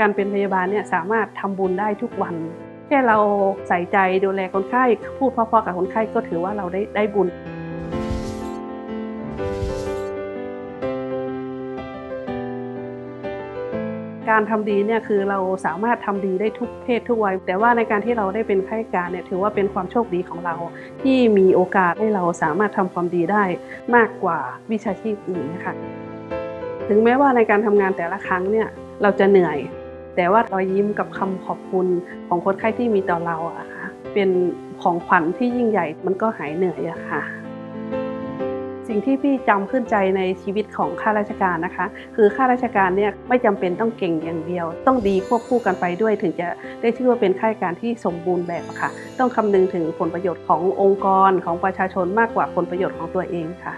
การเป็นพยาบาลเนี่ยสามารถทำบุญได้ทุกวัน แค่เราใส่ใจดูแลคนไข้พูดเพราะๆกับคนไข้ก็ถือว่าเราได้ได้บุญการทำดีเนี่ยคือเราสามารถทำดีได้ทุกเพศทุกวัย แต่ว่าในการที่เราได้เป็นข้าราชการเนี่ยถือว่าเป็นความโชคดีของเรา ที่มีโอกาสให้เราสามารถทำความดีได้มากกว่าวิชาชีพอื่นนะคะถึงแม้ว่าในการทำงานแต่ละครั้งเนี่ยเราจะเหนื่อย แต่ว่ารอยยิ้มกับคำขอบคุณของคนไข้ที่มีต่อเราอะค่ะเป็นของขวัญที่ยิ่งใหญ่มันก็หายเหนื่อยอะค่ะ สิ่งที่พี่จำขึ้นใจในชีวิตของข้าราชการนะคะ คือข้าราชการเนี่ยไม่จำเป็นต้องเก่งอย่างเดียว ต้องดีควบคู่กันไปด้วยถึงจะได้ชื่อว่าเป็นข้าราชการที่สมบูรณ์แบบอะค่ะ ต้องคำนึงถึงผลประโยชน์ขององค์กรของประชาชนมากกว่าผลประโยชน์ของตัวเองค่ะ